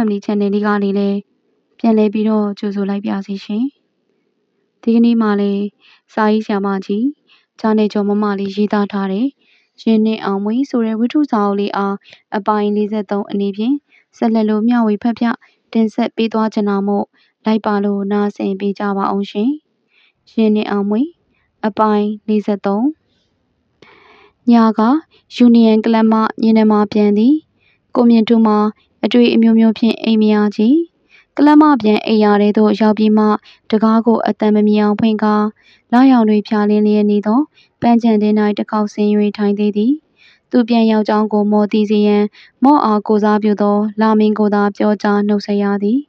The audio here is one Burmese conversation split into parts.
Family Channel လေးကနေလည်းပြန်လည်ပြီးတော့ကြိုဆိုလိုက်ပါစီရှင်။ဒီကနေ့မှလည်းစာရေးဆရာမကြီးဂျာနေကျော်မမလေးရေးသားထားတဲ့ရင်းနှင်းအောင်မွေဆိုတဲ့ဝိထုစာအုပ်လေးအားအပိုင်း53အနေဖြင့်ဆက်လက်လို့မျှဝေဖတ်ပြတင်ဆက်ပေးသွားချင်တာမို့လိုက်ပါလို့နားဆင်ပေးကြပါအောင်ရှင်။ရင်းနှင်းအောင်မွေအပိုင်း53ညကယူနီယံကလပ်မှညနေမှပြန်သည် ကိုမြင့်တူမှာအတွေ့အမျိုးမျိုးဖြင့်အိမ်မရကြီးကလပ်မှပြန်အိမ်ရတဲ့သို့ရောက်ပြီးမှတကားကိုအတန်မမြင်အောင်ဖွင့်ကားလာရောင်တွေဖြာလင်းလျက်နေသောပန်းချံတင်၌တစ်ခေါက်ဆင်း၍ထိုင်သေးသည်သူပြန်ရောက်ကြောင်းကိုမော်တီစီရန်မော့အားကိုစားပြုသော လာမင်းကိုသာပြောကြားနှုတ်ဆက်ရသည်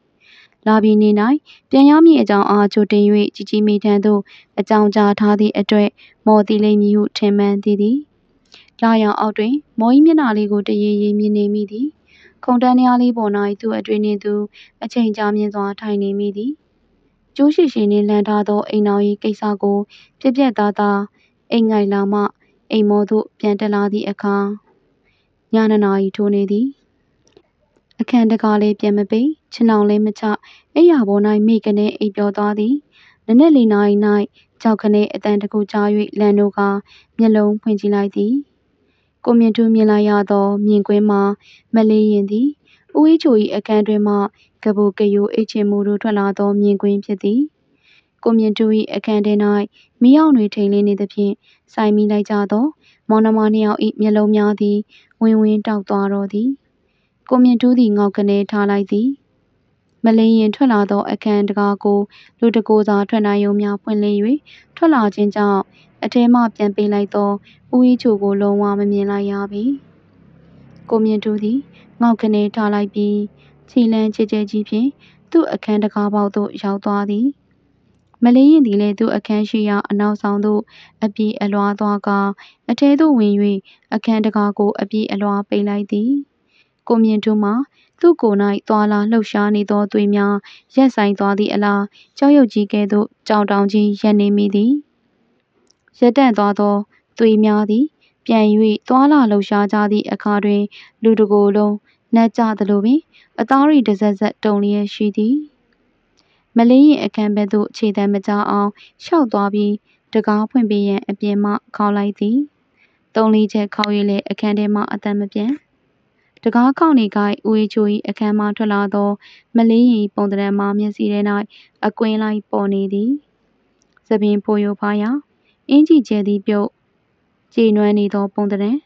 လာပြီးနေ၌ပြန်ရမည့်အကြောင်းအားကြိုတင်၍ជីជីမိထံသို့အကြောင်းကြားထားသည့်အတွက်မော်တီလိမ့်မည်ဟုထင်မှန်သည်သည် လာရောင်အောက်တွင် မော်၏မျက်နှာလေးကို တရေရေမြင်နေမိသည် ခုံတန်းများလေးပေါ်၌သူ့အတွင်းနှင့်သူ အချိန်ကြာမြင့်စွာ ထိုင်နေမိသည်ကျိုးရှိရှိနှင့်လန်ထားသော အိမ်တော်၏ကိစ္စကို ပြက်ပြက်သားသား အိမ်ငိုင်လာမှ အိမ်မောသို့ ပြန်တက်လာသည့်အခါညနနာရီထိုးနေသည် အခန်းတကားလေးပြန်မပိတ် ခြေနှောင်လေးမချ အိယာပေါ်၌မိကနေအိပ်ပျော်သွားသည်နနက်လေးနာရီ၌ကြောက်ခနဲအတန်တကူကြား၍လန်တို့ကမျက်လုံးဖွင့်ကြည့်လိုက်သည် ကိုမြင့်ထူးမြင်လိုက်ရသော မြင်ကွင်းမှာ မလေးရင်သည် ဦးအေးချို၏အခန်းတွင်မှ ကပူကယိုအိတ်ချင်မှုတို့ထွက်လာသော မြင်ကွင်းဖြစ်သည် ကိုမြင့်ထူး၏အခန်းထဲ၌မိအောင်တွေ ထိန်လင်းနေသဖြင့်ဆိုင်မိလိုက်ကြသော မောင်နှမနှစ်ယောက်၏မျက်လုံးများသည် ဝင်းဝင်းတောက်သွားတော့သည် ကိုမြင့်ထူးသည် ငေါက်ကနေထားလိုက်သည် မလင်းရင်ထွက်လာသော အခန်းတကားကို လူတကိုယ်စာ ထွက်နိုင်ုံများ ဖွင့်လှစ်၍ထွက်လာခြင်းကြောင့် အထဲမှပြန်ပေးလိုက်သောဦးအေးချိုကိုလုံးဝမမြင်လိုက်ရပြီ။ကိုမြင့်တူသည်ငေါက်ခနဲထားလိုက်ပြီးခြေလန်းချဲချဲကြီးဖြင့်သူ့အခန်းတကားပေါက်သို့ရောက်သွားသည်။မလေးရင်သည်လည်းသူ့အခန်းရှိရာအနောက်ဆောင်သို့အပြေးအလွှားသွားကာအထဲသို့ဝင်၍အခန်းတကားကိုအပြေးအလွှားပိတ်လိုက်သည်။ကိုမြင့်တူမှာသူ့ကိုယ်၌သွာလာလှုပ်ရှားနေသောသွေးများရက်ဆိုင်သွားသည့်အလားကြောက်ရွံ့ကြီးကဲ့သို့ကြောင်တောင်ကြီးရပ်နေမိသည်။ ရပ်တန့်သွားသော သွေးများသည် ပြန်၍သွာလာလှုပ်ရှားကြသည့်အခါတွင် လူတစ်ကိုယ်လုံး နတ်ကြသလိုပင် အသားရီတစက်စက်တုန်လျက်ရှိသည်။မလေးရင်အခန်းဘက်သို့ ခြေတမ်းမကျအောင်ရှောက်သွားပြီးတကားဖွင့်ပေးရန်အပြင်မှ ခေါက်လိုက်သည်။သုံးလေးချက်ခေါက်၍လည်းအခန်းထဲမှအသက်မပြန်။တကားခေါက်နေကိုက်ဦးအေးချို၏အခန်းမှထွက်လာသော မလေးရင်ပုံသဏ္ဍာန်မှာမျက်စိထဲ၌အကွင်းလိုက်ပေါ်နေသည်။သပင်ဖိုယိုဖားရာ အင်းကြီးကျဲသည်ပြုတ်ကြေနွမ်းနေသော ပုံသဏ္ဍာန်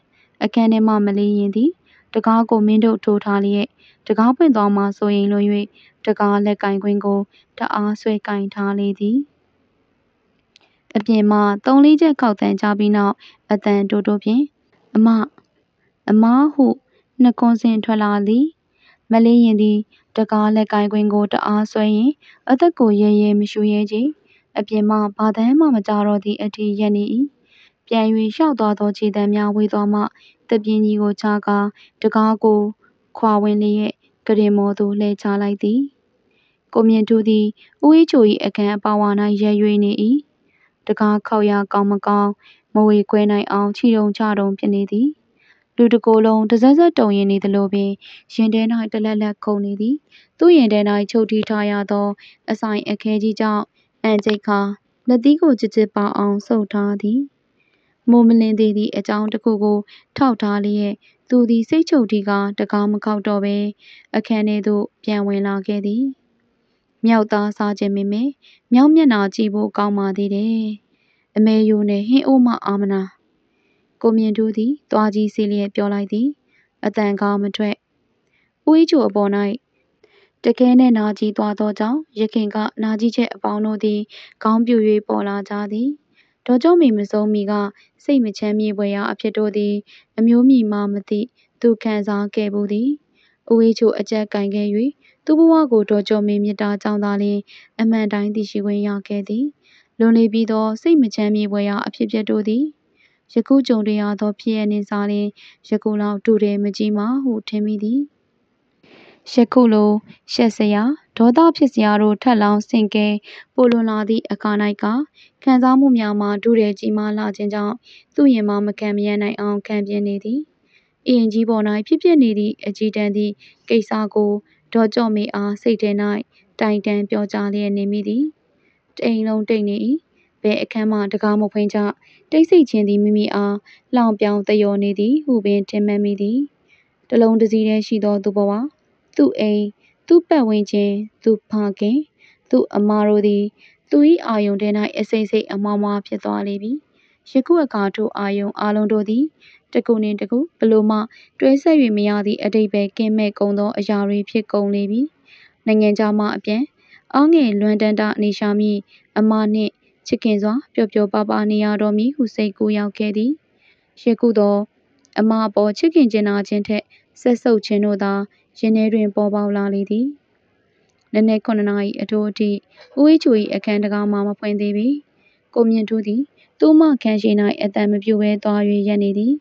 အခန်းထဲမှမလေးရင်သည်တကားကို မင်းတို့ထိုးထားလျက်တကားပွင့်သွားမှဆိုရင်လွန်၍တကားလက်ကင်ကွင်းကို တအားဆွဲကင်ထားလေသည် အပြင်မှ သုံးလေးချက်ခောက်တန်းကြပြီးနောက်အတန်တိုးတိုးဖြင့် အမ အမဟု နှကွန်းစင်ထွက်လာသည် မလေးရင်သည်တကားလက်ကင်ကွင်းကို တအားဆွဲရင်အသက်ကို ရဲရဲမရှူရဲကြ အပြင်မှဘာတမ်းမှမကြတော့သည့်အထိရက်နေ၏ပြန်၍ရှောက်သွားသောခြေတံများဝေးသွားမှသပြင်းကြီးကိုချကာတကားကိုခွာဝင်လျက်ကရင်မော်သို့လှည့်ချလိုက်သည်ကိုမြင့်တူသည်ဦးအေးချို၏အခန်းအပါဝါ၌ရဲ၍နေ၏တကားခောက်ရကောင်းမကောင်းမဝေခွဲနိုင်အောင်ခြိတုံချတုံဖြစ်နေသည်လူတကိုယ်လုံးတစက်စက်တုံရင်နေသလိုပင်ရင်ထဲ၌တလက်လက်ခုန်နေသည် သူ့ရင်ထဲ၌ချုပ်တီးထားရသော အဆိုင်အခဲကြီးကြောင့် အန်ကျိတ်ခါ လက်သီးကိုကြစ်ကြစ်ပါအောင် ဆုပ်ထားသည် မိုးမလင်းသေးသည့်အကြောင်းတစ်ခုကို ထောက်ထားလျက် သူသည် စိတ်ချုပ်တီးကာတကားမခောက်တော့ဘဲ အခန်းထဲသို့ ပြန်ဝင်လာခဲ့သည်မြောက်သားစားခြင်းမင်းမေမြောက်မျက်နာကြည့်ဖို့ ကောင်းပါသေးတယ် အမေယိုနဲ့ ဟင်းအိုးမအာမနာ ကိုမြင့်တူးသည်တွားကြီးစီးလျက် ပြောလိုက်သည်အတန်ကားမထွက် ဦးကြီးချိုအပေါ်၌ တကယ်နဲ့နာကြီးသွားသောကြောင့်ရခင်က နာကြီးချက်အပေါင်းတို့သည် ခေါင်းပြူ၍ပေါ်လာကြသည် ဒေါ်ကျော်မီမစုံမီက စိတ်မချမ်းမြေပွဲရာအဖြစ်တို့သည် အမျိုးမြည်မှမသိ သူခံစားခဲ့ဘူးသည် ဦးအေးချိုအကြက်ကင်ခဲ့၍သူ့ဘဝကို ဒေါ်ကျော်မီမြစ်တာကြောင့်သာလျှင် အမှန်တိုင်းသိရှိခွင့်ရခဲ့သည် လွန်လေပြီးသော စိတ်မချမ်းမြေပွဲရာအဖြစ်ဖြစ်တို့သည် ယခုကြုံတွေ့ရသော ဖြစ်ရနေစားလျှင် ယခုလောက် တူတယ်မကြီးမှာဟု ထင်မိသည် ယခုလိုရှက်စရာဒေါသဖြစ်စရာတို့ထက်လောင်းဆင့်ကဲပိုလွန်လာသည့်အခါ၌ကခံစားမှုများမှာဒုရဲကြီးမားလာခြင်းကြောင့်သူ့ရင်မမခံမရနိုင်အောင်ခံပြင်းနေသည်အင်ကြီးပေါ်၌ဖြစ်ဖြစ်နေသည့်အကြည်တန်းသည့်ကိစ္စကိုဒေါ်ကြော့မေအားစိတ်ထဲ၌တိုင်တန်းပြောကြားလျက်နေမိသည်တိမ်လုံးတိတ်နေ၏ဘယ်အခန်းမှတကားမဖွင့်ကြတိတ်ဆိတ်ခြင်းသည်မိမိအားလောင်ပြောင်တယောနေသည်ဟုပင်ထင်မှတ်မိသည်တလုံးတစည်းတည်းရှိသောသူဘဝ သူ့အိမ် သူ့ပတ်ဝန်းကျင် သူ့ဖခင် သူ့အမတို့သည် သူ၏အာယုန်ထဲ၌အစိမ့်စိမ့်အမွားမွားဖြစ်သွားလေပြီ ယခုအခါ ထိုအာယုန်အလုံးတို့သည်တကူနှင့်တကူဘလို့မှ တွဲဆက်၍မရသည့်အတိတ်ပဲကင်းမဲ့ကုန်သောအရာတွေ ဖြစ်ကုန်လေပြီ နိုင်ငံခြားမှအပြန် အားငယ်လွမ်းတန်းတနေရှာမိအမနှင့် ချစ်ခင်စွာ ပျော်ပျော်ပါပါနေရတော်မူဟု စိတ်ကူးရောက်ခဲ့သည် ယခုသောအမအပေါ် ချစ်ခင်ကျင်နာခြင်းထက်ဆက်ဆုပ်ခြင်းတို့သာ ရင်ထဲတွင်ပေါ်ပေါက်လာလေသည်နည်းနည်း9နာရီအထိုးအထိဦးဝေးချူ၏အခန်းတကားမှမဖွင့်သေးပြီကိုမြင့်ထူးသည်သူ့မခန်းရှိ၌အတန်မပြူဘဲသွား၍ရက်နေသည်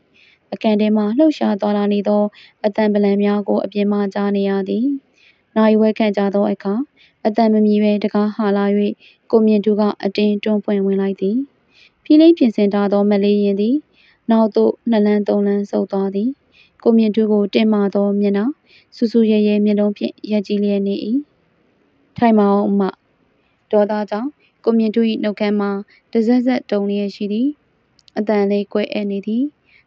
အခန်းထဲမှလှုပ်ရှားသွားလာနေသောအတန်ပလံများကိုအပြင်မှကြားနေရသည်နိုင်ဝဲခန့်ကြသောအခါအတန်မမြည်ဘဲတကားဟာလာ၍ကိုမြင့်ထူးကအတင်းတွန်းပွင့်ဝင်လိုက်သည်ဖိလိပြင်ဆင်ထားသောမလေးရင်သည် နောက်သို့နှစ်လန်းသုံးလန်းဆုပ်သွားသည်ကိုမြင့်ထူးကိုတင်မာသောမျက်နှာ စူးစူးရဲရဲမျက်လုံးဖြင့်ရက်ကြည့်လျက်နေ၏ထိုင်မအောင်အမဒေါသကြောင့်ကိုမြင့်ထူး၏နှုတ်ခမ်းမှာတစက်စက်တုံလျက်ရှိသည်အတန်လေးကွဲအပ်နေသည်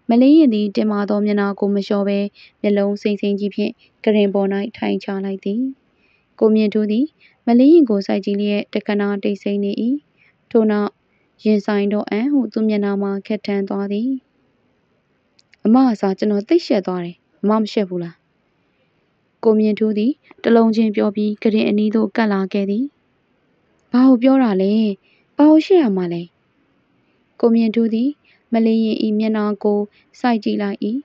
မလေးရင်သည်တင်မာသောမျက်နှာကိုမလျှော်ဘဲမျက်လုံးစိမ့်စိမ့်ကြီးဖြင့်ကရင်ပေါ်၌ထိုင်ချလိုက်သည်ကိုမြင့်ထူးသည်မလေးရင်ကိုစိုက်ကြည့်လျက်တက္ကနာတိတ်ဆိတ်နေ၏ထို့နောက်ရင်ဆိုင်တော့အံဟုသူမျက်နှာမှာခက်ထန်သွားသည်အမအစားကျွန်တော်သိရှက်သွားတယ်အမမရှက်ဘူးလား ကိုမြင့်ထူးသည်တလုံးချင်းပြောပြီးကရင်အနီးသို့ကပ်လာခဲ့သည်ဘာကိုပြောတာလဲဘာကိုရှက်ရမှာလဲကိုမြင့်ထူးသည်မလေးရင်ဤမျက်နှာကိုစိုက်ကြည့်လိုက်၏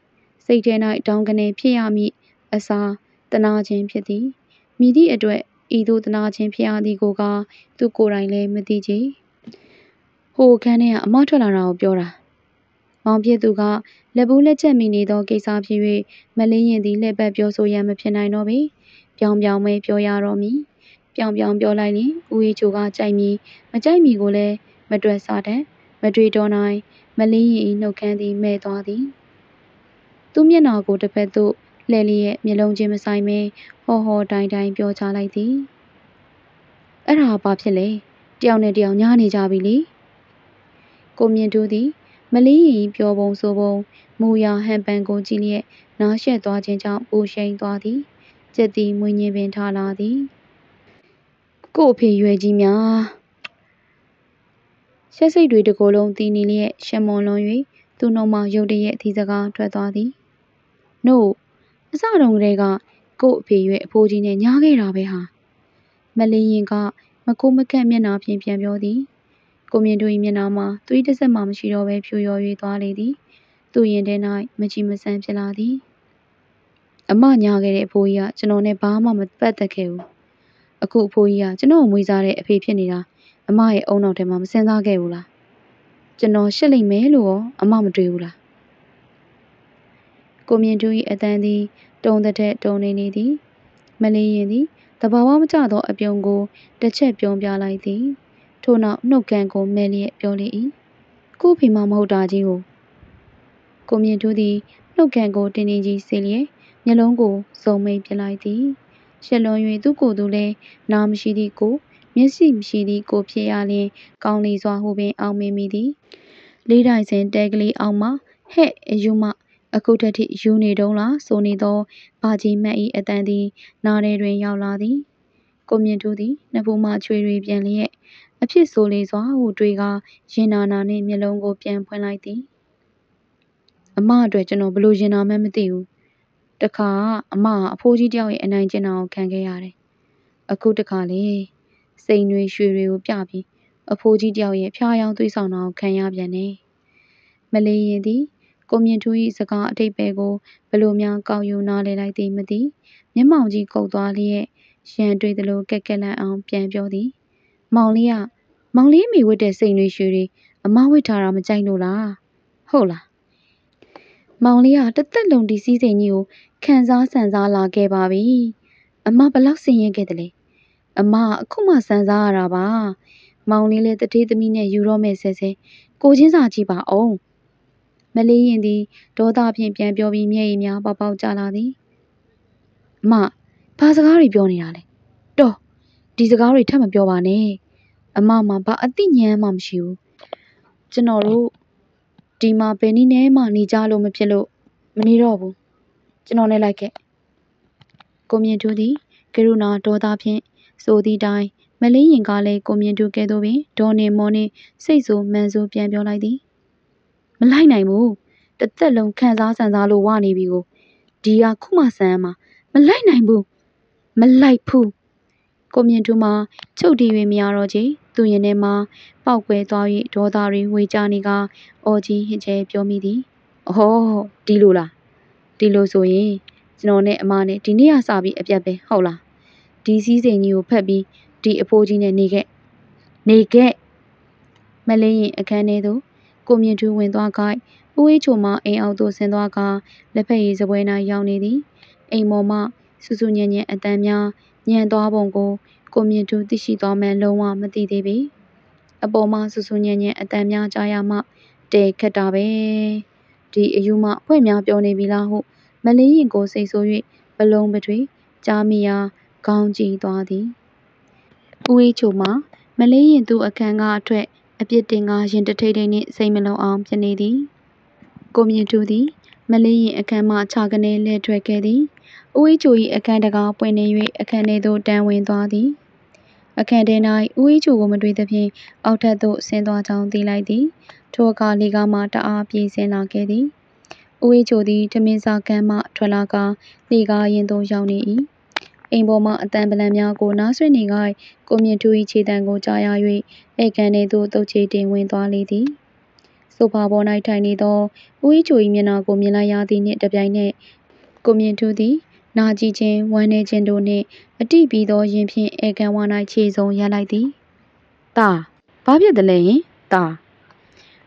စိတ်ထဲ၌တောင်းကနေဖြစ်ရမည်အစားတနာခြင်းဖြစ်သည်မိသည့်အတွက်ဤသို့တနာခြင်းဖြစ်ရသည်ကိုကသူကိုယ်တိုင်လည်းမသိကြဟိုခန်းထဲကအမထွက်လာတာကိုပြောတာ မောင်ပြည့်သူက လက်ဘူးလက်ချက်မိနေသောကိစ္စဖြစ်၍မလင်းရင်သည် လှည့်ပတ်ပြောဆိုရန် မဖြစ်နိုင်တော့ပေ ပြောင်ပြောင်မဲပြောရတော့မည် ပြောင်ပြောင်ပြောလိုက်ရင် ဦးရီချိုက ကြိုက်မည် မကြိုက်မည်ကိုလည်း မတွက်စားတတ် မတွေ့တော့နိုင် မလင်းရင် နှုတ်ခမ်းသည်မဲ့သွားသည် သူ့မျက်နှာကို တစ်ဖက်သို့လှည့်လျက် မျက်လုံးချင်းမဆိုင်မဲဟောဟောတိုင်တိုင် ပြောချလိုက်သည် အဲ့ဒါ ဘာဖြစ်လဲတယောက်နဲ့တယောက် ညားနေကြပြီလေ ကိုမြင့်တူးသည် မလင်းရင်ပြောပုံဆိုပုံမူရဟန်ပန်ကိုကြည့်လျက်နားရှက်သွားခြင်းကြောင့်ပူရှိန်သွားသည်ကျက်သည်မွေညင်ပင်ထားလာသည်ကို့အဖေရွယ်ကြီးများရှက်စိတ်တွေတကိုယ်လုံးတီးနေလျက်ရှမွန်လွန်၍သူ့နှုတ်မှရုတ်တရက်အထီးစကားထွက်သွားသည်နို့အစတုန်းကတည်းကကို့အဖေရွယ်အဖိုးကြီးနဲ့ညားခဲ့တာပဲဟာမလင်းရင်ကမကိုမကန့်မျက်နှာဖြင့်ပြန်ပြောသည် ကိုမြင့်တို့၏မျက်နှာမှာ သွေးတစ်စက်မှမရှိတော့ဘဲ ဖြူရော်၍သွားလေသည် သူ့ရင်ထဲ၌မကြည်မစမ်းဖြစ်လာသည် အမညာခဲ့တဲ့အဖိုးကြီးက ကျွန်တော်နဲ့ ဘာမှ မပတ်သက်ခဲ့ဘူး အခု အဖိုးကြီးက ကျွန်တော်မွေးစားတဲ့အဖေဖြစ်နေတာ အမရဲ့အုံနောက်ထဲမှာ မစင်စားခဲ့ဘူးလား ကျွန်တော် ရှက်လိမ့်မယ်လို့ရော အမ မတွေးဘူးလားကိုမြင့်တူ၏အတန်းသည် တုံတဲ့တုံနေနေသည် မလင်းရင်သည်တဘာဝမကျသောအပြုံကို တစ်ချက်ပြုံးပြလိုက်သည် ထို့နောက်နှုတ်ကန်ကိုမဲလျက်ပြောလေ၏ကို့ဖေမမဟုတ်တာကြီးကိုကိုမြင့်တူသည်နှုတ်ကန်ကိုတင်းတင်းကြီးစေလျက်မျက်လုံးကိုစုံမိန်ပြလိုက်သည်ရှက်လွန်၍သူ့ကိုယ်သူလည်းနားမရှိသည့်ကိုမျက်စိမရှိသည့်ကိုဖြစ်ရလျင်ကောင်းလီစွာဟုပင်အောင်မေမိသည်လေးတိုင်စဉ်တဲကလေးအောက်မှဟဲ့အယူမအခုတည်းထိယူနေတုံးလားဆိုနေသောဘာကြီးမတ်၏အတန်သည်နားထဲတွင်ရောက်လာသည်ကိုမြင့်ထူးသည်နှစ်ဖူးမှချွေတွေပြန်လျက် အဖြစ်ဆိုလေစွာဟုတွေးကရင်နာနာနှင့်မျက်လုံးကိုပြန်ဖွင့်လိုက်သည်အမအတွက်ကျွန်တော်ဘလို့ရင်နာမှမသိဘူးတခါအမအဖိုးကြီးတယောက်ရဲ့အနိုင်ကျင့်တာကိုခံခဲ့ရတယ်အခုတခါလေစိန်တွေရွှေတွေကိုပြပြီးအဖိုးကြီးတယောက်ရဲ့ဖျားယောင်းသွေးဆောင်တာကိုခံရပြန်တယ်မလေးရင်သည်ကိုမြင့်ထူး၏စကားအတိတ်ပဲကိုဘလို့များကောက်ယူနားလေလိုက်သည်မသိမျက်မှောင်ကြီးကုတ်သွားလျက်ရန်တွေ့သလိုကက်ကက်လန့်အောင်ပြန်ပြောသည် မောင်လေးကမောင်လေးမိဝတ်တဲ့စိန်တွေရွှေတွေအမဝတ်ထားတာမကြိုက်လို့လားဟုတ်လားမောင်လေးကတသက်လုံးဒီစည်းစိမ်ကြီးကိုခံစားဆန်စားလာခဲ့ပါပြီအမဘလောက်ဆင်ရင်ခဲ့တယ်လဲအမအခုမှစမ်းစားရတာပါမောင်လေးလည်းတတိသမီးနဲ့ယူတော့မယ်ဆဲဆဲကိုချင်းစာကြည့်ပါအောင်မလေးရင်သည်ဒေါသဖြင့်ပြန်ပြောပြီးမျက်ရည်များပေါက်ပေါက်ကျလာသည်အမဘာစကားတွေပြောနေတာလဲတော်ဒီစကားတွေထပ်မပြောပါနဲ့ အမမဘာအသိဉာဏ်မှမရှိဘူးကျွန်တော်တို့ဒီမှာဘယ်နည်းနဲ့မှနေကြလို့မဖြစ်လို့မနေတော့ဘူးကျွန်တော်နဲ့လိုက်ခဲ့ကိုမြင့်ထူးသည်ကရုဏာဒေါသဖြင့်ဆိုသည့်တိုင်မလေးရင်ကလည်းကိုမြင့်ထူးကဲ့သို့ပင်ဒေါ်နေမောနှင့်စိတ်ဆိုးမှန်ဆိုးပြန်ပြောလိုက်သည်မလိုက်နိုင်ဘူးတစ်သက်လုံးခံစားဆန်စားလို့ဝနေပြီကိုဒီကခုမှဆန်းမှာမလိုက်နိုင်ဘူးမလိုက်ဘူးကိုမြင့်ထူးမှာချုပ်တီး၍မရတော့ချေ သူရင်ထဲမှာ ပောက်ကွဲသွား၍ဒေါသတွေဝေကြနေကအော်ကြီးဟစ်ကျဲပြောမိသည်။အော်ဒီလိုလား ဒီလိုဆိုရင် ကျွန်တော်နဲ့အမနဲ့ ဒီနေ့ကစပြီး အပြတ်ပဲ ဟုတ်လား ဒီစည်းစိမ်ကြီးကိုဖက်ပြီး ဒီအဖိုးကြီးနဲ့ နေခဲ့ နေခဲ့ မလေးရင်အခန်းထဲသို့ ကိုမြင့်ထူးဝင်သွားခိုက် ဦးဝေးချိုမှ အိမ်အောက်သို့ဆင်းသွားကလက်ဖက်ရည်စပွဲ၌ရောက်နေသည် အိမ်ပေါ်မှ စူးစူးညံ့ညံ့အတန်များညံသွားပုံကို ကိုမြင့်ထူးသိရှိသွားမှန်းလုံးဝမသိသေးပေအပေါ်မှစူးစူးညံ့ညံ့အတန်များကြားရမှတဲခက်တာပဲဒီအယူမှဖွင့်များပြောနေပြီလားဟုမလေးရင်ကိုစိတ်ဆိုး၍ဘလုံးပထွေကြားမိရာခေါင်းကြည့်သွားသည်ဦးအေးချိုမှမလေးရင်သူ့အခန်းကအထွက်အပြစ်တင်ကရင်တထိတ်ထိတ်နှင့်စိတ်မလုံအောင်ဖြစ်နေသည်ကိုမြင့်ထူးသည် မလေးရင်အခန်းမှ ခြာကနေလဲထွက်ခဲ့သည်ဦးအေးချို၏အခန်းတကားပွင့်နေ၍အခန်းထဲသို့တန်းဝင်သွားသည်အခန်းထဲ၌ဦးအေးချိုကိုမတွေ့သဖြင့် အောက်ထပ်သို့ဆင်းသွားကြောင်းသိလိုက်သည်ထိုအခါလေကားမှတအားပြေးဆင်းလာခဲ့သည်ဦးအေးချိုသည်ထမင်းစားကမ်းမှထွက်လာကလေကားရင်သို့ရောက်နေ၏အိမ်ပေါ်မှအတန်ပလံများကိုနားဆွနေခိုက်ကိုမြင့်ထူး၏ခြေတံကိုကြားရ၍အိတ်ကန်ထဲသို့တုတ်ချေတင်ဝင်သွားလေသည် ဆိုဖာပေါ်၌ထိုင်နေသောဦး၏ချို၏မျက်နှာကိုမြင်လိုက်ရသည်နှင့်တပြိုင်နက်ကိုမြင့်ထူးသည်နာကြည့်ခြင်းဝမ်းနည်းခြင်းတို့နှင့်အတိပြီးသောရင်ဖြင့်အေကန်ဝါ၌ခြေစုံရလိုက်သည်။တာဘာဖြစ်တယ်လဲယင်တာ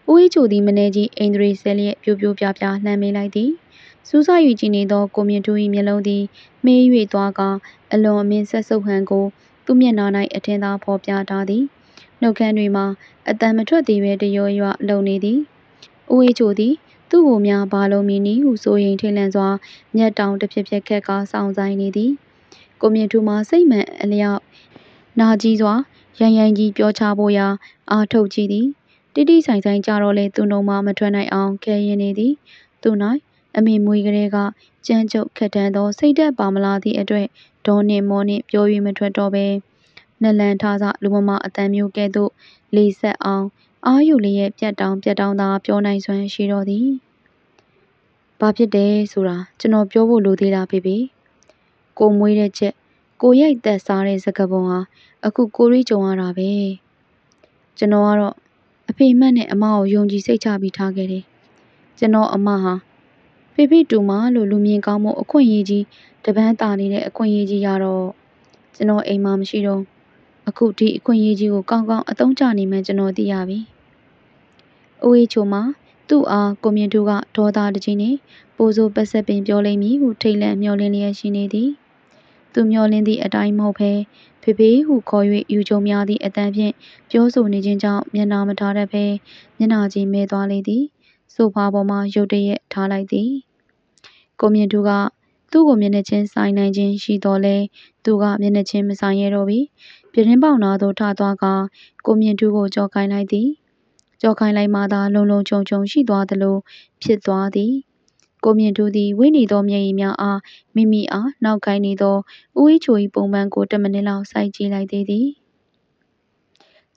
ဦး၏ချိုသည်မနေကြီးအိန္ဒြေဆဲလျက်ပြိုးပြိုးပြားပြားလှမ်းမေးလိုက်သည်စူးစား၍ကြည့်နေသောကိုမြင့်ထူး၏မျက်လုံးသည်မေး၍သွားကအလွန်အမင်းဆက်ဆုပ်ဟန်ကိုသူ့မျက်နှာ၌အထင်သာဖော်ပြထားသည် နှုတ်ခမ်းတွေမှာအတန်မထွက်သေးပဲတရောရွလုံနေသည်ဦးအေးချိုသည်သူ့ကိုများဘာလုံးမီနီဟုဆိုရင်ထိတ်လန့်စွာမျက်တောင်တစ်ဖြက်ဖြက်ခက်ကစောင့်ဆိုင်နေသည်ကိုမြင့်ထူးမှာစိတ်မှန်အလျောက်နာကြီးစွာရန်ရန်ကြီးပြောချဖို့ရာအာထုတ်ကြည့်သည်တိတိဆိုင်ဆိုင်ကြတော့လေသူ့နှုံမှမထွက်နိုင်အောင်ခဲရင်နေသည်သူ၌အမေမွေကလေးကကြမ်းကြုတ်ခက်တန်းသောစိတ်သက်ပါမလာသည့်အတွက်ဒေါနှင့်မောနှင့်ပြော၍မထွက်တော့ပဲ နလန်ထားစလူမမအတန်မျိုးကဲ့သို့ လေးဆက်အောင် အာယူလေးရဲ့ပြက်တောင်ပြက်တောင်သာ ပြောနိုင်စွမ်းရှိတော့သည်။ဘာဖြစ်တယ်ဆိုတာ ကျွန်တော်ပြောဖို့လိုသေးတာဖေဖေ။ကိုမွေးတဲ့ချက် ကိုရိုက်သက်စားတဲ့စကားပုံဟာအခုကိုရီကြုံရတာပဲ။ကျွန်တော်ကတော့အဖေမှတ်နဲ့အမကိုယုံကြည်စိတ်ချပြီးထားခဲ့တယ်။ကျွန်တော်အမဟာဖေဖေတူမလို့လူမြင်ကောင်းမှုအခွင့်အရေးကြီးတပန်းတာနေတဲ့အခွင့်အရေးကြီးရတော့ကျွန်တော်အိမ်မှာမရှိတော့ အခုဒီအခွင့်အရေးကြီးကိုကောင်းကောင်းအသုံးချနေမှကျွန်တော်သိရပြီ။အိုးအေးချိုမှာသူ့အားကိုမြင့်တို့ကဒေါသတကြီးနဲ့ပိုးစိုးပတ်ဆက်ပင်ပြောလိမ့်မည်ဟုထိတ်လန့်မျှော်လင့်လျက်ရှိနေသည်။သူမျှော်လင့်သည့်အတိုင်းမဟုတ်ဘဲဖေဖေဟုခေါ်၍ယူကြုံများသည့်အတန်ဖြင့်ပြောဆိုနေခြင်းကြောင့်မျက်နှာမထားတတ်ဘဲမျက်နှာကြီးမဲသွားလေသည်။ဆိုဖာပေါ်မှရုတ်တရက်ထားလိုက်သည်။ကိုမြင့်တို့ကသူ့ကိုမျက်နှာချင်းဆိုင်နိုင်ခြင်းရှိတော်လဲသူကမျက်နှာချင်းမဆိုင်ရတော့ပြီ ပြတင်းပေါင်နာသို့ ထသွားကကိုမြင့်ထူးကိုကြော်ခိုင်းလိုက်သည်ကြော်ခိုင်းလိုက်မှသာ လုံလုံခြုံခြုံရှိသွားသလို ဖြစ်သွားသည် ကိုမြင့်ထူးသည် ဝိနေသော မျက်ရည်များအား မိမိအား နောက်ကိုင်းနေသော ဦးအေးချို၏ပုံပန်းကို10မိနစ်လောက် စိုက်ကြည့်လိုက်သေးသည်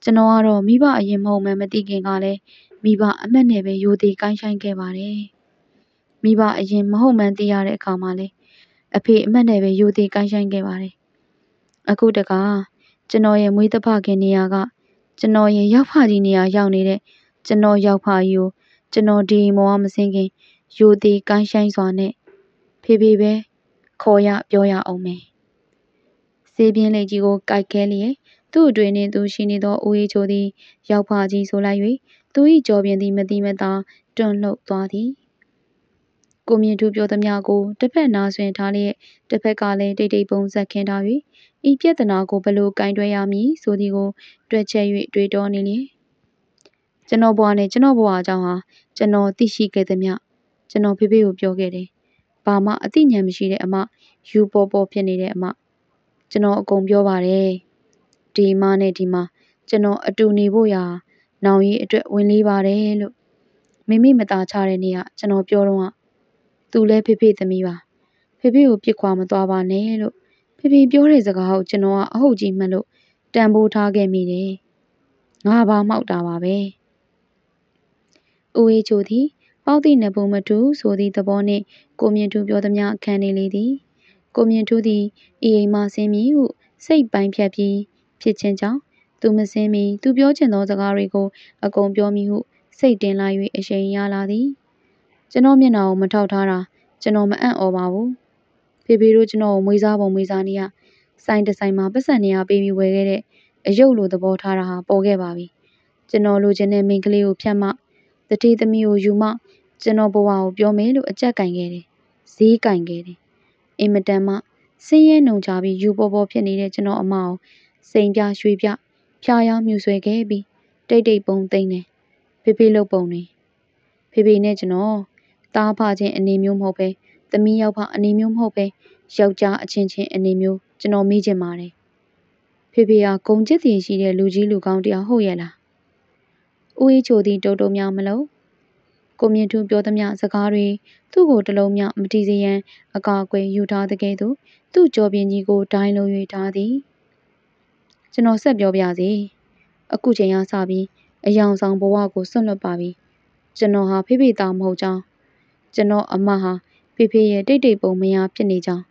ကျွန်တော်ကတော့ မိဘအရင်မဟုတ်မှမသိခင်ကလည်း မိဘအမက်နဲ့ပဲယိုသေးကိုင်းဆိုင်ခဲ့ပါတယ် မိဘအရင် မဟုတ်မှန်းသိရတဲ့အခါမှာလေအဖေအမက်နဲ့ပဲယိုသေးကိုင်းဆိုင်ခဲ့ပါတယ် အခုတကား ကျွန်တော်ရဲ့မွေးသဖခင်နေရာကကျွန်တော်ရဲ့ရောက်ဖကြီးနေရာရောက်နေတဲ့ကျွန်တော်ရောက်ဖကြီးကိုကျွန်တော်ဒီမောကမစင်းခင်ယိုသေးကိုင်းဆိုင်စွာနဲ့ဖေဖေပဲခေါ်ရပြောရအောင်မယ်စေးပြင်းလေးကြီးကိုကြိုက်ခဲလျက်သူ့အတွင်နှင့်သူရှိနေသောဦးအေးချိုသည် ရောက်ဖကြီးဆိုလိုက်၍သူ၏ကြောပြင်သည်မတိမတာတွန့်လှုပ်သွားသည်ကိုမြင့်ထူးပြောသမျှကိုတစ်ဖက်နားဆွင်ထားလျက်တစ်ဖက်ကလည်းတိတ်တိတ်ပုံစက်ခင်းထား၍ ဤပြဿနာကိုဘယ်လိုကင်တွယ်ရမည်ဆိုသည်ကို တွက်ချက်၍တွေးတောနေလျင်ကျွန်တော်ဘဝနဲ့ကျွန်တော်ဘဝအကြောင်းဟာကျွန်တော်သိရှိခဲ့သမျှကျွန်တော်ဖေဖေကိုပြောခဲ့တယ်။ဘာမှအသိဉာဏ်မရှိတဲ့အမယူပေါ်ပေါ်ဖြစ်နေတဲ့အမကျွန်တော်အကုန်ပြောပါတယ်။ဒီမနဲ့ဒီမကျွန်တော်အတူနေဖို့ရာနောင်ရီအတွက်ဝင်လေးပါတယ်လို့မိမိမသားချတဲ့နေ့ကကျွန်တော်ပြောတော့ကသူလဲဖေဖေသမီးပါဖေဖေကိုပြစ်ခွာမသွားပါနဲ့လို့ ဖေဖေပြောတဲ့စကားကိုကျွန်တော်ကအဟုတ်ကြီးမှတ်လို့တန်ဖိုးထားခဲ့မိတယ်။ငါဘာမှောက်တာပါပဲ။ဦးဝေးချိုသည်ပေါက်သည့်နဘုံမတူဆိုသည့်သဘောနှင့်ကိုမြင့်ထူးပြောသမျှခံနေလေသည်ကိုမြင့်ထူးသည်ဤအိမ်မှဆင်းမည်ဟုစိတ်ပိုင်းဖြတ်ပြီးဖြစ်ခြင်းကြောင့်သူမစင်းမီသူပြောချင်သောစကားတွေကိုအကုန်ပြောမိဟုစိတ်တင်လာ၍အရှိန်ရလာသည်ကျွန်တော်မျက်နှာကိုမထောက်ထားတာကျွန်တော်မအံ့ဩပါဘူး ဖေဖေတို့ကျွန်တော်ကိုမွေးစားပုံမွေးစားနေရဆိုင်တဆိုင်မှာပတ်စံနေရပေးပြီးဝယ်ခဲ့တဲ့အယုတ်လိုသဘောထားတာဟာပေါ်ခဲ့ပါပြီကျွန်တော်လိုချင်တဲ့မိန်းကလေးကိုဖြတ်မှတတိသမီးကိုယူမှကျွန်တော်ဘဝကိုပြောမယ်လို့အကြက်ကင်ခဲ့တယ်ဈေးကင်ခဲ့တယ်အင်မတန်မှဆင်းရဲနှုံချပြီးယူပေါ်ပေါ်ဖြစ်နေတဲ့ကျွန်တော်အမအောင်စိန်ပြရွှေပြဖျားယောင်းမြူဆွဲခဲ့ပြီးတိတ်တိတ်ပုံသိမ့်တယ်ဖေဖေလုတ်ပုံတွေဖေဖေနဲ့ကျွန်တော်တားဖခြင်းအနေမျိုးမဟုတ်ပဲသမီးရောက်ဖအနေမျိုးမဟုတ်ပဲ ယောက်ျားအချင်းချင်းအနေမျိုးကျွန်တော်မိချင်ပါတယ်ဖေဖေဟာဂုံချစ်တည်ရှိတဲ့လူကြီးလူကောင်းတရားဟုတ်ရဲ့လားဦးအေးချိုသည်တုံတုံများမလို့ကိုမြင့်ထူးပြောသမျှစကားတွေသူ့ကိုတလုံးမျှမတီးစေရန်အကာအကွယ်ယူထားတဲ့ကဲ့သို့သူ့ကြော်ပြင်းကြီးကိုဒိုင်းလုံး၍ထားသည်ကျွန်တော်ဆက်ပြောပြစီအခုချိန်ရစပြီးအယောင်ဆောင်ဘဝကိုဆွန့်လွတ်ပါပြီကျွန်တော်ဟာဖိဖိသားမဟုတ်ကြောင်းကျွန်တော်အမဟာဖေဖေရဲ့တိတ်တိတ်ပုံမရဖြစ်နေကြောင်း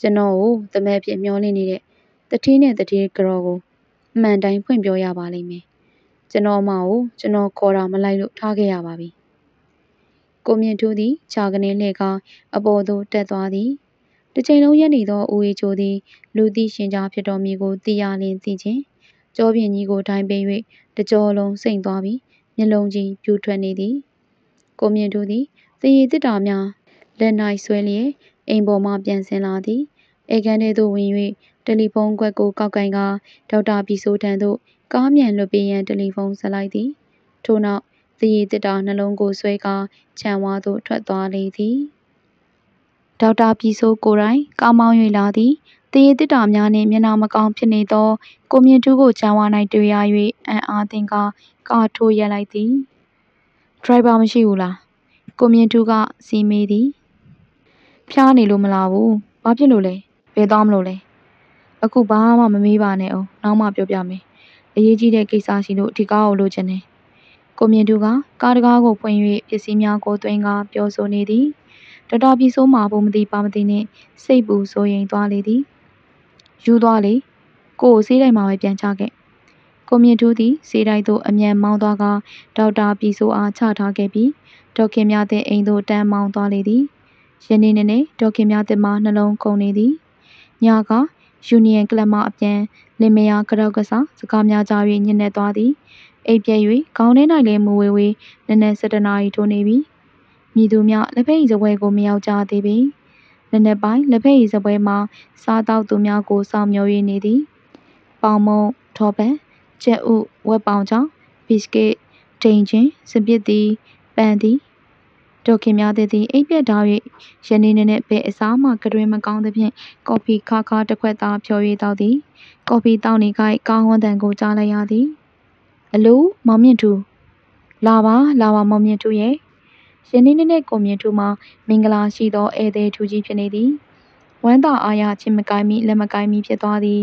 ကျွန်တော်ကိုတမဲဖြစ်မျောလင့်နေတဲ့တတိနဲ့တတိကြောကို အမှန်တိုင်း ဖွင့်ပြောရပါလိမ့်မယ် ကျွန်တော်အမကို ကျွန်တော်ခေါ်တာမလိုက်လို့ ထားခဲ့ရပါပြီကိုမြင့်ထူးသည် ခြာကနေလှည့်ကား အပေါ်သို့ တက်သွားသည် တစ်ချိန်လုံးရက်နေသော ဦးအေးချိုသည် လူသိရှင်ကြားဖြစ်တော်မူကို သိရလင်သိခြင်းကြောပြင်းကြီးကိုထိုင်ပင်၍တကြောလုံး စိမ့်သွားပြီး မျက်လုံးကြီး ပြူထွက်နေသည် ကိုမြင့်ထူးသည်တရေတစ်တာများ လက်၌ဆွဲလျက် အိမ်ပေါ်မှ ပြန်ဆင်းလာသည်အေကန်ထဲသို့ဝင်၍တယ်လီဖုန်းကွက်ကို ကောက်ကင်ကဒေါက်တာဘီဆိုတန်သို့ ကားမြန်လွတ်ပေးရန် တယ်လီဖုန်းဆက်လိုက်သည် ထို့နောက်သရေတစ်တာနှလုံးကိုဆွဲကာ ခြံဝါသို့ ထွက်သွားလေသည် ဒေါက်တာပြည်စိုးကိုယ်တိုင် ကားမောင်း၍လာသည်တရေတစ်တာများနှင့် မျက်နှာမကောင်းဖြစ်နေသော ကိုမြင့်ထူးကို ခြံဝါ၌တွေ့ရ၍အံ့အားသင့်ကာ ကားထိုးရက်လိုက်သည် ဒရိုက်ဘာမရှိဘူးလား ကိုမြင့်ထူးက စီမေးသည် ဖျားနေလို့မလားဘူးဘာဖြစ်လို့လဲဘယ်သွားမလို့လဲအခုဘာမှမမေးပါနဲ့အောင်နောက်မှပြောပြမယ်အရေးကြီးတဲ့ကိစ္စရှိလို့ဒီကားကိုလိုချင်တယ်ကိုမြင့်သူကကားတကားကိုဖွင့်၍ပစ္စည်းများကိုသွင်းကားပြောဆိုနေသည်ဒေါက်တာပြည်စိုးမှာဘုံမသိပါမသိနှင့်စိတ်ပူစိုးရိမ်သွားလေသည်ယူသွားလေကိုကိုဆေးတိုင်းမှာပဲပြန်ချခဲ့ကိုမြင့်သူသည်ဆေးတိုင်းသို့အမြန်မောင်းသွားကာဒေါက်တာပြည်စိုးအားချထားခဲ့ပြီးဒေါက်ခင်များတဲ့အိမ်သို့တန်းမောင်းသွားလေသည် ယနေ့နေ့နဲ့ဒေါက်ခင်များတဲ့မှာနှလုံးကုန်နေသည်ညကယူနီယံကလပ်မှအပြန်လင်မယားကြောက်ကစားစကားများကြား၍ညှင်းနေသွားသည်အိပ်ပျက်၍ခေါင်းထဲ၌လည်းမူဝေဝေနက်နက်၁၇နာရီထိုးနေပြီမြည်သူများလက်ဖက်ရည်စပွဲကိုမရောက်ကြသေးပေနက်နက်ပိုင်းလက်ဖက်ရည်စပွဲမှာ စားတောက်သူများကိုစောင့်မျှော်၍နေသည်ပေါင်မုံထောပန်ကျက်ဥဝက်ပေါင်ချောင်းဘစ်ကစ်ထိန်ချင်းစပစ်သည်ပန်သည် ဒေါခင်များသည်သည် အိပ်ပြက်ထား၍ယနေ့နေ့နဲ့ပဲအစားမှကတွင်မကောင်းသဖြင့် ကော်ဖီခါခါတစ်ခွက်သားဖြော်၍တောက်သည် ကော်ဖီတောက်နေခိုက် ကားဝန်းတန်ကို ကြားလိုက်ရသည် အလို မောင်မြင့်ထူလာပါ လာပါ မောင်မြင့်ထူရဲ့ယနေ့နေ့နဲ့ကိုမြင့်ထူမှာ မင်္ဂလာရှိသော ဧည့်သည်ထူကြီးဖြစ်နေသည် ဝမ်းသာအားရချင်းမကိုင်းမိ လက်မကိုင်းမိ ဖြစ်သွားသည်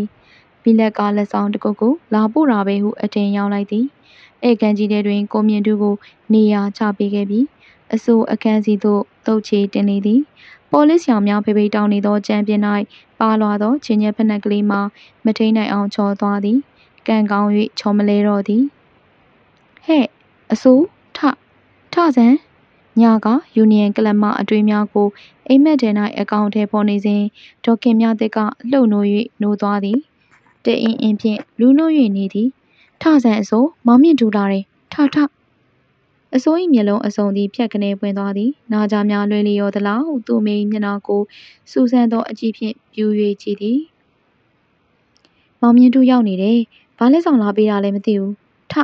ဘီလက်ကလက်ဆောင်တစ်ခုခုလာပို့တာပဲဟု အထင်ရောက်လိုက်သည်ဧကန်ကြီးတဲ့တွင် ကိုမြင့်ထူကို နေရာချပေးခဲ့ပြီး အဆိုးအခန်းစီသို့တုတ်ချေတင်နေသည်ပေါ်လစ်ဆောင်များဖေဖေတောင်းနေသောကြံပြင်း၌ပါလွာသောချင်းညက်ဖက်နှက်ကလေးမှာမထိန်နိုင်အောင်ချော်သွားသည်ကံကောင်း၍ချော်မလဲတော့သည်ဟဲ့အဆိုးထထဆန်ညကယူနီယံကလပ်မအတွေ့များကိုအိမ်မက်ထဲ၌အကောင့်ထဲပေါ်နေစဉ်ဒေါက်ခင်မြသစ်ကလှုပ်နိုး၍နိုးသွားသည်တအင်းအင်းဖြင့်လူးနိုး၍နေသည်ထဆန်အဆိုးမောင်မြင့်ထူလာတယ်ထထ အစိုး၏မျက်လုံးအစုံသည်ဖြတ်ကနေပွင့်သွားသည်နာကြများလွယ်လျော်သလားဟုသူမိမျက်နှာကိုစူဆန်းသောအကြည့်ဖြင့်ပြူ၍ကြည့်သည်မောင်မြင့်ထူရောက်နေတယ်ဘာလက်ဆောင်လာပေးတာလဲမသိဘူးထ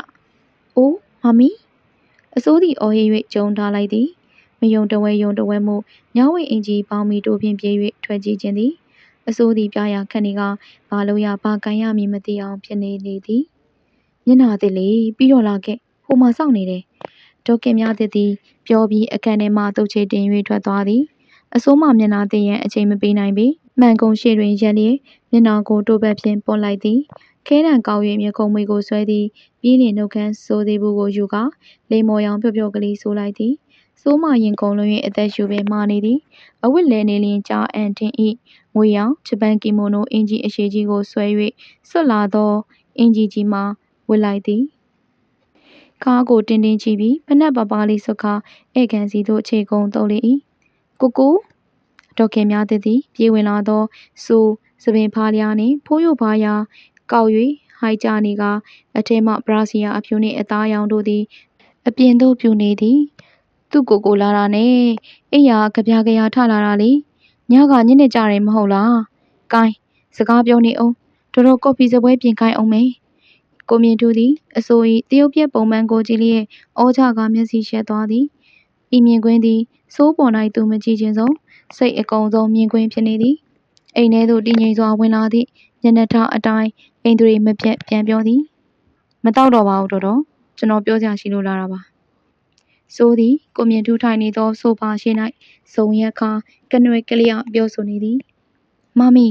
အိုးမမီအစိုးသည်အော်ဟစ်၍ကြုံထားလိုက်သည်မယုံတဝဲယုံတဝဲမှုညဝိတ်အင်ကြီးပေါင်းမီတို့ဖြင့်ပြေး၍ထွက်ကြည့်ခြင်းသည်အစိုးသည်ပြရာခက်နေကဘာလို့ရဘာကန်ရမည်မသိအောင်ဖြစ်နေလေသည်မျက်နာသည်လေပြီးတော့လာခဲ့ဟိုမှာစောင့်နေတယ် ဒေါကင်များသည်သည် ပြောပြီး အခန်းထဲမှတုတ်ချေတင်၍ထွက်သွားသည်အစိုးမမျက်နာသည်ရန် အချိန်မပေးနိုင်ပေ မှန်ကုန်ရှိတွင်ရက်လျက် မျက်နာကို တိုးဘက်ဖြင့် ပွန်လိုက်သည် ခဲတံကောက်၍မျက်ခုံးမွေကိုဆွဲသည် ပြီးလင် နှုတ်ခမ်းစိုးသေးဘူးကိုယူကာ လိမ္မော်ရောင် ပျော့ပျော့ကလေးဆိုလိုက်သည်စိုးမရင်ကုံလုံး၍အသက်ရှူပင် မှားနေသည် အဝတ်လဲနေလျင်ကြာအန်တင်ဤငွေရောင် ဂျပန်ကီမိုနို အင်ဂျီအရှိကြီးကို ဆွဲ၍ဆွတ်လာသော အင်ဂျီကြီးမှာ ဝတ်လိုက်သည် ကားကိုတင်းတင်းချီပြီးဖနက်ပပလေးဆွတ်ခါဧကန်စီသို့ခြေကုံတုပ်လေ၏ကိုကိုဒေါခင်များသည်သည်ပြေးဝင်လာသောဆိုစပင်ဖားလျားနှင့်ဖိုးရုပ်ဖားရာကောက်၍ဟိုက်ကြနေကအထဲမှဘရာစီယာအဖြူနှင့်အသားရောင်တို့သည်အပြင်သို့ပြူနေသည် သူ့ကိုကိုလာတာနဲ့အိယာကပြားကရာထလာတာလေညကညနေကြတယ်မဟုတ်လားကိုင်းစကားပြောနေအောင်တော်တော်ကော်ဖီစပွဲပြင်ခိုင်းအောင်မေ ကိုမြင့်ထူးသည်အစိုး၏တရုတ်ပြက်ပုံမှန်ကိုကြည့်လျက်အောချကမျက်စိရှက်သွားသည် ဤမြင်ကွင်းသည် စိုးပေါ်၌သူမကြည့်ခြင်းဆုံး စိတ်အကုံဆုံးမြင်ကွင်းဖြစ်နေသည် အိမ်ထဲသို့တည်ငြိမ်စွာဝင်လာသည့်ညနေထအတိုင်းအိမ်သူတွေမပြတ်ပြန်ပြောသည်မတော့တော့ပါဘူးတော်တော် ကျွန်တော်ပြောစရာရှိလို့လာတာပါစိုးသည် ကိုမြင့်ထူးထိုင်နေသော ဆိုဖာရှိ၌ဇုံရက်ခါကနွယ်ကလျပြောဆိုနေသည် မမီ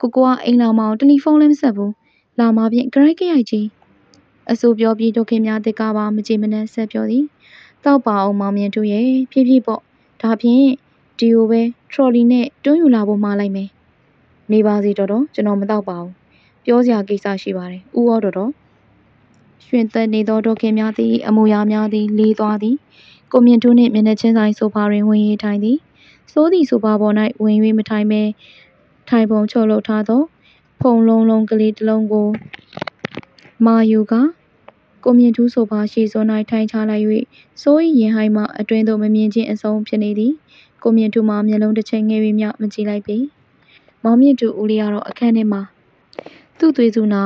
ကိုကိုက အိမ်လာမအောင်တယ်လီဖုန်းလည်း မဆက်ဘူး လာမဖြင့်ဂရိုက်ကရိုက်ကြီးအဆိုပြောပြီးဒုခင်များတကပါမကြည်မနှက်ဆက်ပြောသည်တောက်ပါအောင်မောင်မြင့်ထူးရဲ့ဖြည်းဖြည်းပေါ့ဒါဖြင့်ဒီကိုပဲထရော်လီနဲ့တွန်းယူလာဖို့မှားလိုက်မယ်နေပါစီတော်တော်ကျွန်တော်မတော့ပါဘူးပြောစရာကိစ္စရှိပါတယ်ဥဩတော်တော်ရွှင်သက်နေသောဒုခင်များသည်အမူအရာများသည်လေးသွားသည်ကိုမြင့်ထူးနှင့်မျက်နှာချင်းဆိုင်ဆိုဖာတွင်ဝင်ရေးထိုင်သည်စိုးသည်ဆိုဖာပေါ်၌ဝင်၍မထိုင်မဲထိုင်ပုံချုပ်လုပ်ထားသော ဖုံလုံးလုံးကလေးတစ်လုံးကို မာယူကကိုမြင့်ထူးဆိုဖာရှေ့စွန်း၌ထိုင်ချလိုက်၍စိုး၏ရင်ဟိုင်းမှ အတွင်းသို့မမြင်ခြင်းအဆုံးဖြစ်နေသည် ကိုမြင့်ထူးမှမျက်လုံးတစ်ချိန်ငယ်၍မျှ မကြည့်လိုက်ပေ မောင်မြင့်ထူးဦးလေးကတော့ အခန်းထဲမှာ သူ့သွေးစုနာ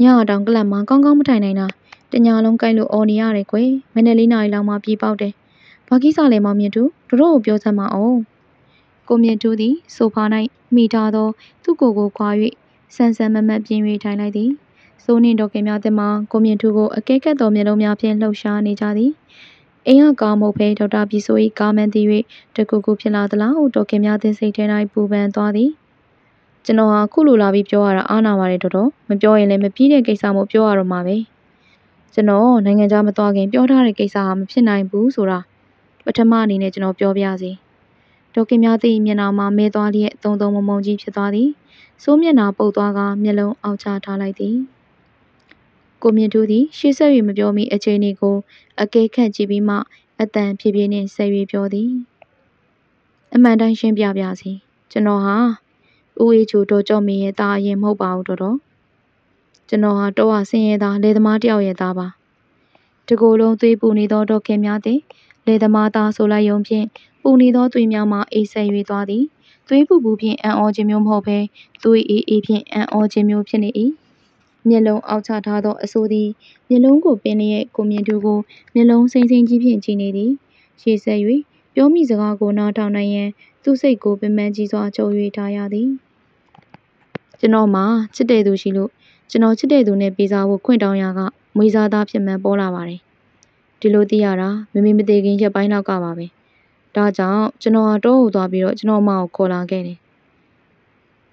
က ညတောင် ကလပ်မှာ ကောင်းကောင်းမထိုင်နိုင်တာတညာလုံးကြိုက်လို့ အော်နေရတယ်ကွယ် မနေ့လေးနာရီလောက်မှပြေးပေါက်တယ် ဘာကိစ္စလဲ မောင်မြင့်ထူးတို့တို့ကို ပြောစမ်းမအောင်ကိုမြင့်ထူးသည် ဆိုဖာ၌မိထားသော သူ့ကိုယ်ကိုခွာ၍ ဆန်းဆန်းမမတ်ပြင်း၍ထိုင်လိုက်သည်စိုးနှင့်တော်ကင်များတင်မှာကိုမြင့်ထူးကိုအကဲကက်တော်မျက်လုံးများဖြင့်လှုပ်ရှားနေကြသည်အိမ်ကကားမဟုတ်ဘဲဒေါက်တာပြည်စိုး၏ကားမန်သည်၍တကူကူဖြစ်လာသလားဟုတော်ကင်များတင်စိတ်ထဲ၌ပူပန်သွားသည်ကျွန်တော်ဟာခုလိုလာပြီးပြောရတာအားနာပါတယ်တော်တော်မပြောရင်လည်းမပြီးတဲ့ကိစ္စမို့ပြောရတော့မှာပဲကျွန်တော်နိုင်ငံခြားမသွားခင်ပြောထားတဲ့ကိစ္စဟာမဖြစ်နိုင်ဘူးဆိုတာပထမအနေနဲ့ကျွန်တော်ပြောပြစီဒေါကင်များသိမျက်နှာမှာမဲသွားလျက်သုံးသုံးမုံမုံကြီးဖြစ်သွားသည် စိုးမျက်နှာပုတ်သွားကမျက်လုံးအောက်ချထားလိုက်သည်ကိုမြင့်တူသည်ရှေ့ဆက်၍မပြောမီအခြေအနေကိုအကဲခတ်ကြည့်ပြီးမှအတန်ဖြည်းဖြည်းနှင့်ဆက်၍ပြောသည်အမှန်တိုင်းရှင်းပြပြစီကျွန်တော်ဟာဦးအေးချိုတော်ကြော့မင်းရဲ့တာအရင်မဟုတ်ပါဘူးတော်တော်ကျွန်တော်ဟာတော့ဟာဆင်းရဲသားလေသမားတယောက်ရဲ့သားပါတကိုယ်လုံးသွေးပူနေသောဒေါက်ခင်များသည်လေသမားသားဆိုလိုက်ယုံဖြင့်ပူနေသောသွေးများမှအေးဆက်၍သွားသည် သွေးပူပူဖြင့်အံ့ဩခြင်းမျိုးမဟုတ်ဘဲသွေးအေးအေးဖြင့်အံ့ဩခြင်းမျိုးဖြစ်နေ၏မျက်လုံးအောက်ချထားသောအဆိုးသည်မျက်လုံးကိုပင်လျက်ကိုမြင်သူကိုမျက်လုံးစိမ့်စိမ့်ကြီးဖြင့်ကြည့်နေသည်ရှေ့ဆက်၍ပြောမိစကားကိုနားထောင်နိုင်ရန်သူ့စိတ်ကိုပင်ပန်းကြီးစွာကြုံ၍ထားရသည်ကျွန်တော်မှချစ်တဲ့သူရှိလို့ကျွန်တော်ချစ်တဲ့သူနဲ့ပေးစားဖို့ခွင့်တောင်းရကမွေးစားသားဖြစ်မှန်းပေါ်လာပါတယ်ဒီလိုသိရတာမမေမသေးခင်ရက်ပိုင်းလောက်ကပါပဲ ဒါကြောင့်ကျွန်တော်ဟာတောဟိုသွားပြီးတော့ကျွန်တော်အမကိုခေါ်လာခဲ့တယ်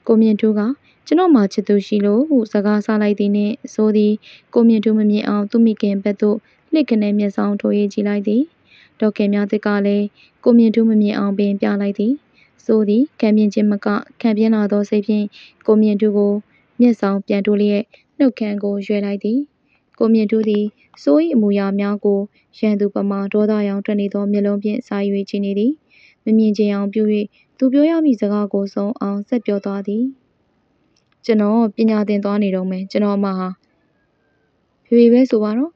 ကိုမြင့်ထူးကကျွန်တော်မှချစ်သူရှိလို့ဟုစကားဆလိုက်သည်နှင့်ဆိုသည်ကိုမြင့်ထူးမမြင်အောင်သူ့မိခင်ဘက်သို့လှစ်ကနေမျက်စောင်းထိုးရေးကြည့်လိုက်သည်ဒေါခင်များတစ်ကလည်းကိုမြင့်ထူးမမြင်အောင်ပင်ပြလိုက်သည်ဆိုသည်ခံပြင်းခြင်းမကခံပြင်းလာသောစိတ်ဖြင့်ကိုမြင့်ထူးကိုမျက်စောင်းပြန်ထိုးလျက်နှုတ်ခမ်းကိုရွှဲလိုက်သည် ကိုမြင့်ထူးသည်စိုး၏အမူအရာများကိုရန်သူပမာဒေါသရောင်ထွက်နေသောမျက်လုံးဖြင့်စာ၍ချနေသည်မမြင်ချင်အောင်ပြု၍သူပြောရမည့်စကားကိုဆုံးအောင်ဆက်ပြောသွားသည်ကျွန်တော်ပညာသင်သွားနေတော့မယ်ကျွန်တော်အမဟာဖေဖေပဲဆိုပါတော့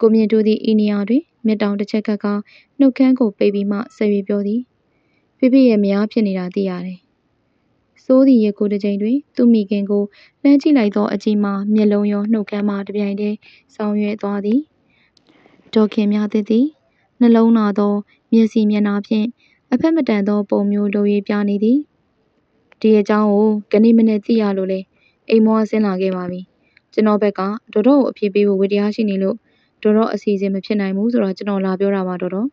ကိုမြင့်တူသည့်ဤနေရာတွင်မြက်တောင်တစ်ချက်ခတ်ကနှုတ်ခမ်းကိုပိတ်ပြီးမှဆက်၍ပြောသည်ဖေဖေရဲ့မယားဖြစ်နေတာသိရတယ် စိုးသည့်ရေကိုတစ်ချိန်တွင် သူ့မိခင်ကို လှမ်းကြည့်လိုက်သောအကြည့်မှာ မျက်လုံးရော နှုတ်ခမ်းမှတပြိုင်တည်း ဆောင်ရွက်သွားသည် ဒေါက်ခင်များသည်သည် နှလုံးနာသော မျက်စိမျက်နှာဖြင့် အဖက်မတန်သောပုံမျိုးလို၍ပြနေသည် ဒီအကြောင်းကို ကနေ့မနေ့သိရလို့လေအိမ်မောဆင်းလာခဲ့ပါပြီ ကျွန်တော်ဘက်က ဒေါ်တော့ကို အဖြစ်ပေးဖို့ဝေတရားရှိနေလို့ ဒေါ်တော့အစီအစဉ် မဖြစ်နိုင်ဘူးဆိုတော့ကျွန်တော်လာပြောတာပါ ဒေါ်တော့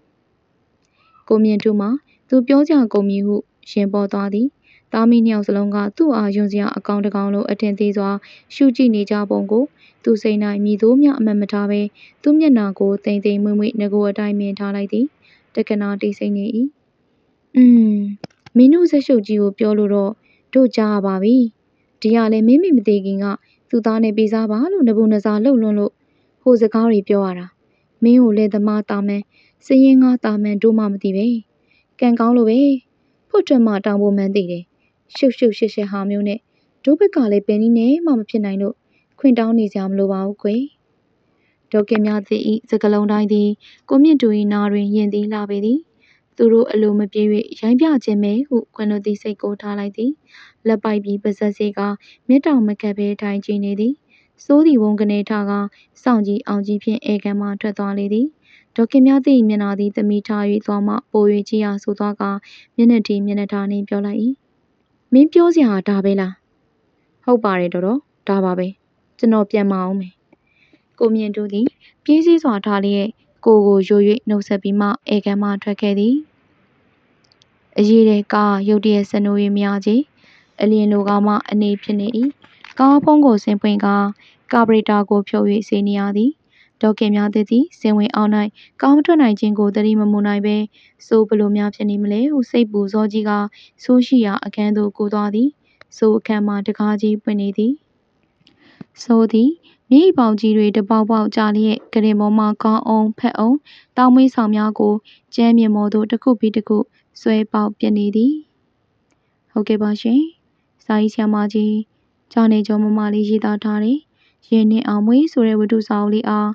ကိုမြင့်ထူမှာ သူပြောကြကုန်ပြီဟု ရင်ပေါ်သွားသည် တာမီနှစ်ယောက်စလုံးက သူ့အားယွန်စရာအကောင်တကောင်လို အထင်သေးစွာ ရှုကြည့်နေကြပုံကို သူစိတ်၌မြည်သိုးမြအမတ်မထားဘဲ သူ့မျက်နှာကိုတိမ်တိမ်မွေ့မွေ့ငကိုအတိုင်းမြင် ထားလိုက်သည် တက္ကနာ တိတ်ဆိတ်နေ၏อืมမင်းတို့ဆက်ရှုပ်ကြီးကို ပြောလို့တော့ တို့ကြားရပါပြီ ဒီကလည်း မင်းမိမသေးခင်က သူ့သားနဲ့ ပေးစားပါလို့နဘူးနစားလှုပ်လွန်းလို့ ဟိုစကားတွေ ပြောရတာ မင်းကိုလည်း သမားတာမန်စရင်ငါတာမန် တို့မှမသိပဲ ကံကောင်းလို့ပဲ ဖွတ်ထွက်မှ တောင်းဖို့မှန်းသိတယ် ရှုပ်ရှုပ်ရှက်ရှက်ဟာမျိုးနဲ့ဒုဘက်ကလည်းပင်နီးနဲ့မှမဖြစ်နိုင်လို့ခွင့်တောင်းနေကြမလို့ပါဘူးကွယ်ဒေါက်ကင်များသည်ဤစကလုံးတိုင်းသည်ကိုမြင့်တူ၏နာတွင်ယင်သည်လာပေသည်သူတို့အလိုမပြေ၍ရိုင်းပြခြင်းပဲဟုခွင်တို့သည်စိတ်ကိုထားလိုက်သည်လက်ပိုက်ပြီးပါဇက်စေကမျက်တောင်မကပ်ဘဲထိုင်ကြည့်နေသည်စိုးသည်ဝုံကနေထားကစောင့်ကြည့်အောင်ကြီးဖြင့်အေကန်မှထွက်သွားလေသည်ဒေါခင်များသည့်မျက်နာသည်သမီးထား၍သွားမှပို၍ကြည်ရဆိုသွားကမျက်နှာတီမျက်နှာထားနှင့်ပြောလိုက်၏ မင်းပြောစရာဒါပဲလားဟုတ်ပါတယ်တော်တော်ဒါပါပဲကျွန်တော်ပြန်မအောင်မယ်ကိုမြင့်တို့သည်ပြေးစည်းစွာထားလျက်ကိုကိုရိုး၍နှုတ်ဆက်ပြီးမှအေကန်မှထွက်ခဲ့သည်အရေးတဲ့ကားရုတ်တရက်စနိုး၍များကြီးအလျင်တို့ကမှအနေဖြစ်နေ၏ကားဖုံးကိုဆင်ပွင့်ကာကာဘရီတာကိုဖြုတ်၍စေနေရသည် ဒေါက်ကင်များသည်သည်စင်ဝင်အောင်၌ကောင်းမထွက်နိုင်ခြင်းကိုသတိမမူနိုင်ပဲစိုးဘလိုများဖြစ်နေမလဲဟုစိတ်ပူစောကြီးကဆိုးရှိရာအခန်းသို့ကိုသွားသည်စိုးအခန်းမှာတကားကြီးပွင့်နေသည်စိုးသည်မြေပေါင်ကြီးတွေတပေါက်ပေါက်ကြလျက်ကရင်ပေါ်မှကောင်းအောင်ဖက်အောင်တောင်းမွေးဆောင်များကိုကျမ်းမြေမော်သို့တစ်ခုပြီးတစ်ခုဆွဲပေါက်ပြနေသည်ဟုတ်ကဲ့ပါရှင်စာရေးဆရာမကြီးဂျာနေကျော်မမလေးရေးသားထားတဲ့ရင်နှင်းအောင်မွေးဆိုတဲ့ဝတ္ထုစာအုပ်လေးအား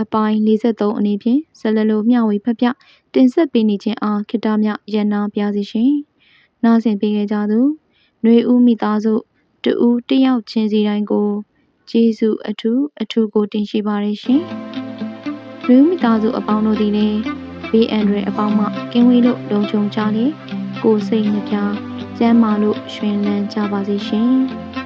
အပိုင်း53အနေဖြင့်ဆက်လက်လို့မျှဝေဖတ်ပြတင်ဆက်ပေးနေခြင်းအားခိတ္တမြရန်နာပြစီရှင်နားဆင်ပေးကြကြသူຫນွေဦးမိသားစုတူဦးတယောက်ချင်းစီတိုင်းကိုကျေးဇူးအထူးအထူးကိုတင်ရှိပါတယ်ရှင်။လူမိသားစုအပေါင်းတို့သည်လည်းဘေးအန္တရာယ်အပေါင်းမှကင်းဝေးလို့လုံခြုံကြလေကိုယ်စိတ်နှပြကျန်းမာလို့ရှင်လန်းကြပါစေရှင်။